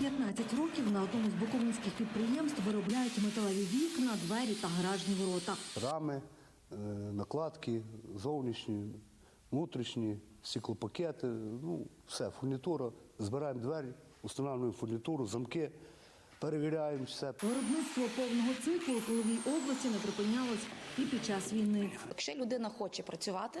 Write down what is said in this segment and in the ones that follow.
15 років на одному з буковинських підприємств виробляють металеві вікна, двері та гаражні ворота. Рами, е, накладки, зовнішні, внутрішні, стеклопакети, ну, все, фурнітура. Збираємо двері, встановлюємо фурнітуру, замки, перевіряємо все. Виробництво повного циклу у Києвій області не припинялось і під час війни. Якщо людина хоче працювати,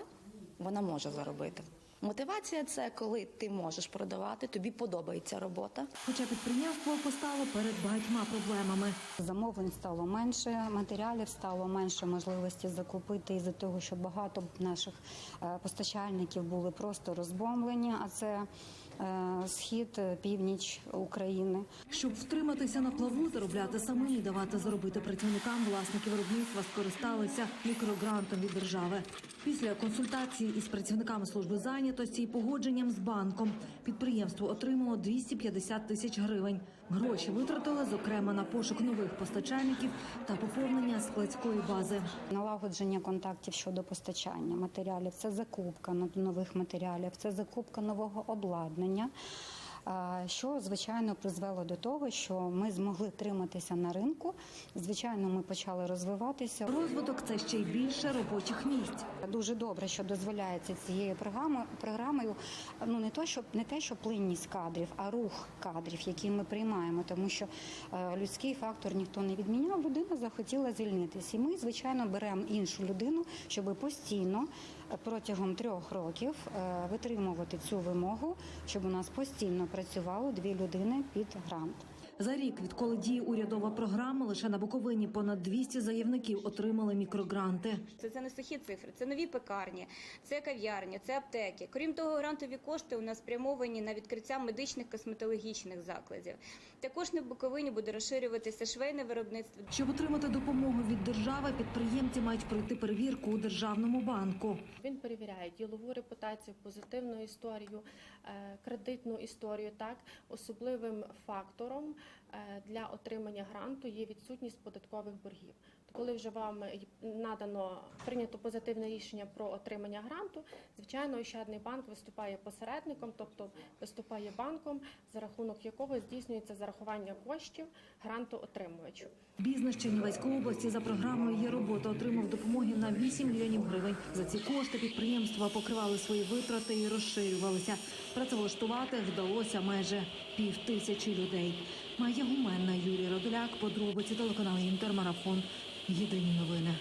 вона може заробити. Мотивація це коли ти можеш продавати, тобі подобається робота. Хоча підприємство постало перед багатьма проблемами. Замовлень стало менше, матеріалів стало менше можливості закупити із-за того, що багато наших е, постачальників були просто розбомблені. А це е, схід, е, північ України. Щоб втриматися на плаву, заробляти самим і давати заробити працівникам, власники виробництва скористалися мікрогрантом від держави. Після консультації із працівниками служби зайнятості і погодженням з банком підприємство отримало 250 тисяч гривень. Гроші витратили, зокрема, на пошук нових постачальників та поповнення складської бази. Налагодження контактів щодо постачання матеріалів, це закупка нових матеріалів, це закупка нового обладнання. Що звичайно призвело до того, що ми змогли триматися на ринку. Звичайно, ми почали розвиватися. Розвиток це ще й більше робочих місць. Дуже добре, що дозволяється цією програмою, ну не то, що не те, що плинність кадрів, а рух кадрів, які ми приймаємо, тому що е, людський фактор ніхто не відміняв. Людина захотіла звільнитися. І ми, звичайно, беремо іншу людину, щоб постійно е, протягом трьох років е, витримувати цю вимогу, щоб у нас постійно працювало дві людини під грант. За рік, відколи діє урядова програма, лише на Буковині понад 200 заявників отримали мікрогранти. Це, це не сухі цифри, це нові пекарні, це кав'ярні, це аптеки. Крім того, грантові кошти у нас спрямовані на відкриття медичних косметологічних закладів. Також на Буковині буде розширюватися швейне виробництво. Щоб отримати допомогу від держави, підприємці мають пройти перевірку у державному банку. Він перевіряє ділову репутацію, позитивну історію, е, кредитну історію. Так особливим фактором для отримання гранту є відсутність податкових боргів. Коли вже вам надано прийнято позитивне рішення про отримання гранту, звичайно, Ощадний банк виступає посередником, тобто виступає банком, за рахунок якого здійснюється зарахування коштів гранту отримувачу. Бізнес Чернівецької області за програмою є робота отримав допомоги на 8 мільйонів гривень. За ці кошти підприємства покривали свої витрати і розширювалися. Працевлаштувати вдалося майже пів тисячі людей. Майя Гуменна, Юрій Родуляк, подробиці телеканал Інтермарафон. Єдині новини.